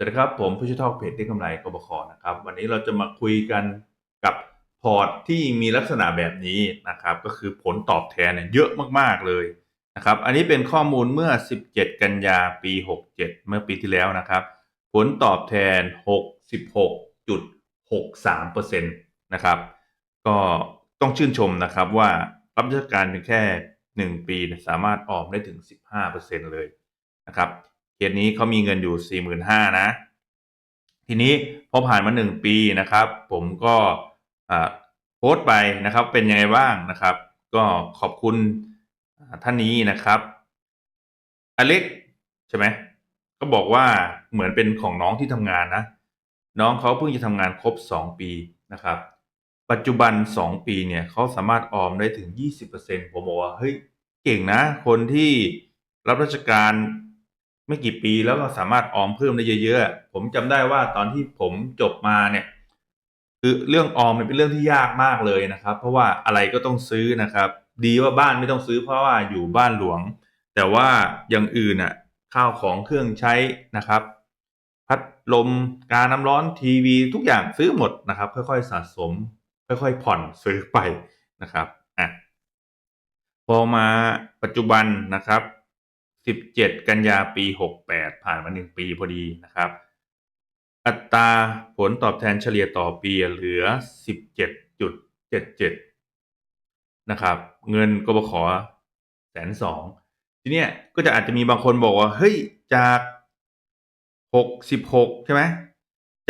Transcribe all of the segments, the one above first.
สวัสดีครับผมผู้ช่วยทอกเพจที่กำไรกบขนะครับ วันนี้เราจะมาคุยกันกับพอร์ตที่มีลักษณะแบบนี้นะครับ ก็คือผลตอบแทนเนี่ยเยอะมากๆเลยนะครับ อันนี้เป็นข้อมูลเมื่อ 17 กันยาปี 67 เมื่อปีที่แล้วนะครับ ผลตอบแทน 66.63%นะครับ ก็ต้องชื่นชมนะครับว่ารับราชการเพียงแค่ 1 ปีเนี่ยสามารถออมได้ถึง 15%เลยนะครับ เคสนี้เขามีเงินอยู่ 45,000นะ ทีนี้พอผ่านมา 1 ปีนะครับ ผมก็โพสต์ไปนะครับ เป็นยังไงบ้างนะครับ ก็ขอบคุณท่านนี้นะครับอเล็กใช่ไหมก็บอกว่าเหมือนเป็นของน้องที่ทำงานนะ น้องเขาเพิ่งจะทำงานครบ 2 ปีนะครับ ปัจจุบัน 2 ปีเนี่ยเขาสามารถออมได้ถึง 20%ผมบอกว่าเฮ้ยเก่งนะ คนที่รับราชการ ไม่กี่ปีแล้วก็สามารถออมเพิ่มได้เยอะๆ ผมจำได้ว่าตอนที่ผมจบมาเนี่ย คือเรื่องออมมันเป็นเรื่องที่ยากมากเลยนะครับ เพราะว่าอะไรก็ต้องซื้อนะครับ ดีว่าบ้านไม่ต้องซื้อเพราะว่าอยู่บ้านหลวง แต่ว่าอย่างอื่นน่ะข้าวของเครื่องใช้นะครับ พัดลมการน้ำร้อนทีวีทุกอย่างซื้อหมดนะครับ ค่อยๆสะสม ค่อยๆผ่อนซื้อไปนะครับอะพอมาปัจจุบันนะครับ 17 กันยาปี 68 ผ่านมาหนึ่งปีพอดีนะครับ อัตราผลตอบแทนเฉลี่ยต่อปีเหลือ 17.77 นะครับ เงินกบขแสนสองทีเนี้ยก็จะอาจจะมีบางคนบอกว่า เฮ้ย จาก 66 ใช่ไหม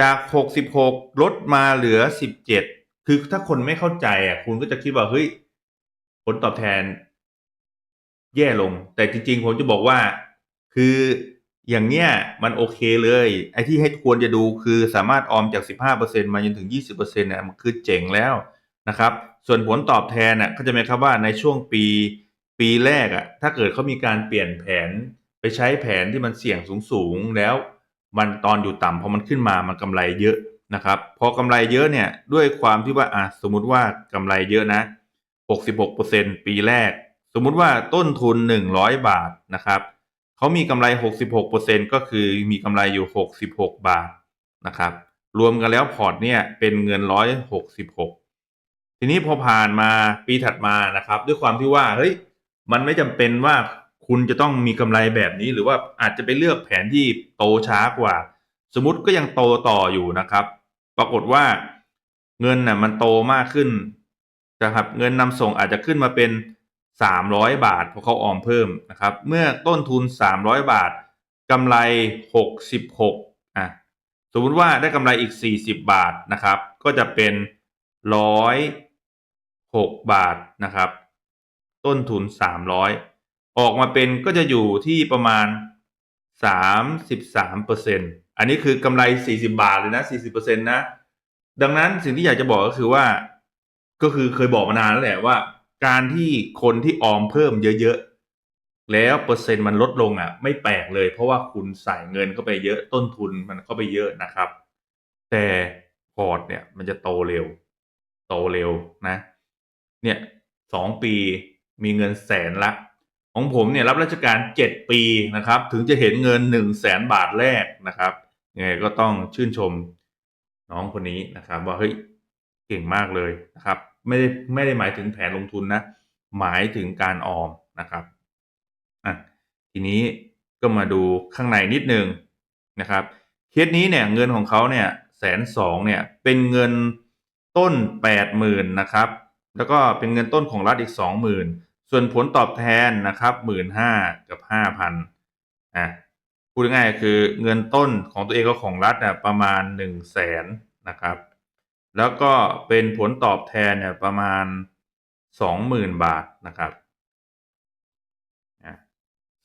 จาก 66 ลดมาเหลือ 17 คือถ้าคนไม่เข้าใจอะคุณก็จะคิดว่า เฮ้ย ผลตอบแทน แย่ลง แต่จริง ๆ ผมจะบอกว่า คืออย่างเนี้ยมันโอเคเลย ไอ้ที่ให้ควรจะดูคือสามารถออมจาก 15%มาจนถึง 20%เนี่ยมันคือเจ๋งแล้วนะครับ ส่วนผลตอบแทนน่ะก็จะหมายความว่าในช่วงปีปีแรกอะถ้าเกิดเขามีการเปลี่ยนแผนไปใช้แผนที่มันเสี่ยงสูงๆ แล้ว มันตอนอยู่ต่ำพอมันขึ้นมามันกำไรเยอะนะครับ พอกำไรเยอะเนี่ยด้วยความที่ว่าอะสมมุติว่ากำไรเยอะนะ 66%ปีแรก สมมุติว่าต้นทุน 100 บาทนะครับเขามีกำไร 66%ก็คือมีกำไรอยู่ 66 บาทนะครับรวมกันแล้วพอร์ตเนี่ยเป็นเงิน 166 ทีนี้พอผ่านมาปีถัดมานะครับ ด้วยความที่ว่าเฮ้ยมันไม่จำเป็นว่าคุณจะต้องมีกำไรแบบนี้ หรือว่าอาจจะไปเลือกแผนที่โตช้ากว่า สมมติก็ยังโตต่ออยู่นะครับ ปรากฏว่าเงินน่ะมันโตมากขึ้นนะครับเงินนำส่งอาจจะขึ้นมาเป็น 300 บาทเพราะเขาออมเพิ่มนะครับ เมื่อต้นทุน 300 บาทกำไร 66อะสมมติว่าได้กำไรอีก 40 บาทนะครับ ก็จะเป็น 106 บาทนะครับ ต้นทุน 300 ออกมาเป็นก็จะอยู่ที่ประมาณ 33%อันนี้คือกำไร 40 บาทเลยนะ 40%นะ ดังนั้นสิ่งที่อยากจะบอกก็คือว่า ก็คือเคยบอกมานานแล้วแหละว่า การที่คนที่ออมเพิ่มเยอะๆ แล้วเปอร์เซ็นต์มันลดลงอะ ไม่แปลกเลย เพราะว่าคุณใส่เงินเข้าไปเยอะต้นทุนมันเข้าไปเยอะนะครับ แต่พอร์ตเนี่ยมันจะโตเร็ว โตเร็วนะ เนี่ยสองปีมีเงินแสนละ ของผมเนี่ยรับราชการเจ็ดปีนะครับ ถึงจะเห็นเงินหนึ่งแสนบาทแรกนะครับยังไงก็ต้องชื่นชมน้องคนนี้นะครับ ว่าเฮ้ยเก่งมากเลยนะครับ ไม่ได้ไม่ได้หมายถึงแผนลงทุนนะ หมายถึงการออมนะครับอะทีนี้ก็มาดูข้างในนิดนึงนะครับเคสนี้เนี่ยเงินของเขาเนี่ยแสนสองเนี่ยเป็นเงินต้นแปดหมื่นนะครับ แล้วก็เป็นเงินต้นของรัฐอีกสองหมื่นส่วนผลตอบแทนนะครับหมื่นห้ากับห้าพันอะพูดง่ายๆคือเงินต้นของตัวเองก็ของรัฐเนี่ยประมาณหนึ่งแสนนะครับ แล้วก็เป็นผลตอบแทนเนี่ยประมาณสองหมื่นบาทนะครับ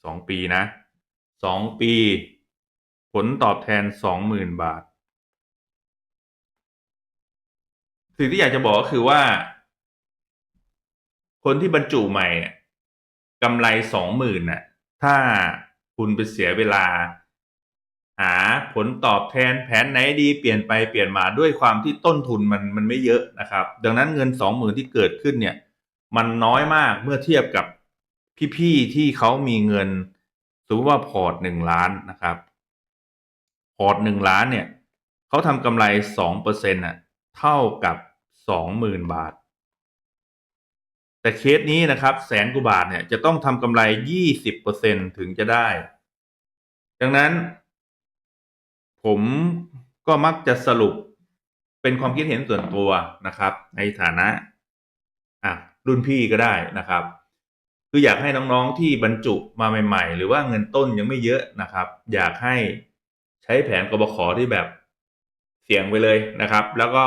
สองปีนะสองปี ผลตอบแทนสองหมื่นบาท สิ่งที่อยากจะบอกก็คือว่า คนที่บรรจุใหม่กำไรสองหมื่นน่ะถ้าคุณไปเสียเวลา หาผลตอบแทนแผนไหนดีเปลี่ยนไปเปลี่ยนมาด้วยความที่ต้นทุนมันมันไม่เยอะนะครับ ดังนั้นเงินสองหมื่นที่เกิดขึ้นเนี่ย มันน้อยมากเมื่อเทียบกับพี่ๆที่เขามีเงินสมมติว่าพอร์ตหนึ่งล้านนะครับ พอร์ตหนึ่งล้านเนี่ยเขาทำกำไรสองเปอร์เซ็นต์อะเท่ากับสองหมื่นบาท แต่เคสนี้นะครับแสนกว่าบาทเนี่ยจะต้องทำกำไรยี่สิบเปอร์เซ็นถึงจะได้ ดังนั้น ผมก็มักจะสรุปเป็นความคิดเห็นส่วนตัวนะครับ ในฐานะอะรุ่นพี่ก็ได้นะครับ คืออยากให้น้องๆที่บรรจุมาใหม่ ๆ หรือว่าเงินต้นยังไม่เยอะนะครับ อยากให้ใช้แผนกบขที่แบบเสี่ยงไปเลยนะครับ แล้วก็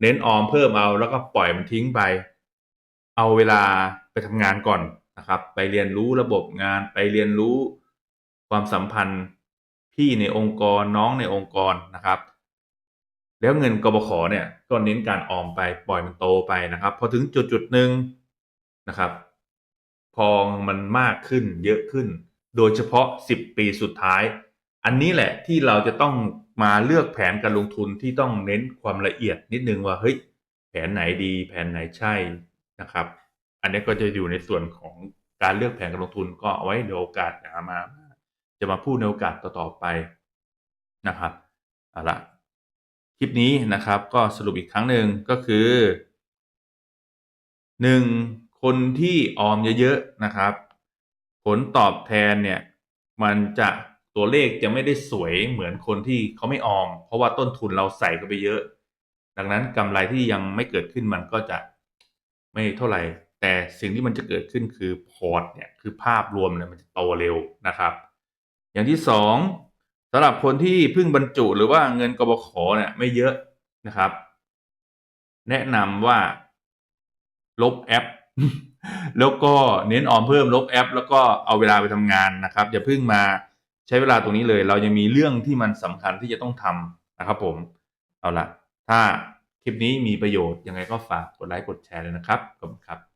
เน้นออมเพิ่มเอา แล้วก็ปล่อยมันทิ้งไป เอาเวลาไปทำงานก่อนนะครับ ไปเรียนรู้ระบบงานไปเรียนรู้ความสัมพันธ์ พี่ในองค์กรน้องในองค์กรนะครับ แล้วเงินกบขเนี่ยก็เน้นการออมไปปล่อยมันโตไปนะครับพอถึงจุดจุดหนึ่งนะครับ พอมันมากขึ้นเยอะขึ้น โดยเฉพาะ 10 ปีสุดท้าย อันนี้แหละที่เราจะต้องมาเลือกแผนการลงทุนที่ต้องเน้นความละเอียดนิดนึงว่าเฮ้ยแผนไหนดี แผนไหนใช่นะครับ อันนี้ก็จะอยู่ในส่วนของการเลือกแผนการลงทุนก็เอาไว้เดี๋ยวโอกาสหามา จะมาพูดในโอกาสต่อๆไปนะครับเอาละคลิปนี้นะครับก็สรุปอีกครั้งหนึ่งก็คือหนึ่งคนที่ออมเยอะๆนะครับ ผลตอบแทนเนี่ยมันจะตัวเลขจะไม่ได้สวยเหมือนคนที่เขาไม่ออม เพราะว่าต้นทุนเราใส่เข้าไปเยอะ ดังนั้นกำไรที่ยังไม่เกิดขึ้นมันก็จะไม่เท่าไหร่ แต่สิ่งที่มันจะเกิดขึ้นคือพอร์ตเนี่ยคือภาพรวมเนี่ยมันจะโตเร็วนะครับ อย่างที่สองสำหรับคนที่เพิ่งบรรจุหรือว่าเงินกบขเนี่ยไม่เยอะนะครับ แนะนำว่าลบแอป แล้วก็เน้นออมเพิ่มลบแอป แล้วก็เอาเวลาไปทำงานนะครับ อย่าเพิ่งมาใช้เวลาตรงนี้เลย เรายังมีเรื่องที่มันสำคัญที่จะต้องทำนะครับผมเอาละถ้าคลิปนี้มีประโยชน์ยังไงก็ฝากกดไลค์กดแชร์เลยนะครับขอบคุณครับ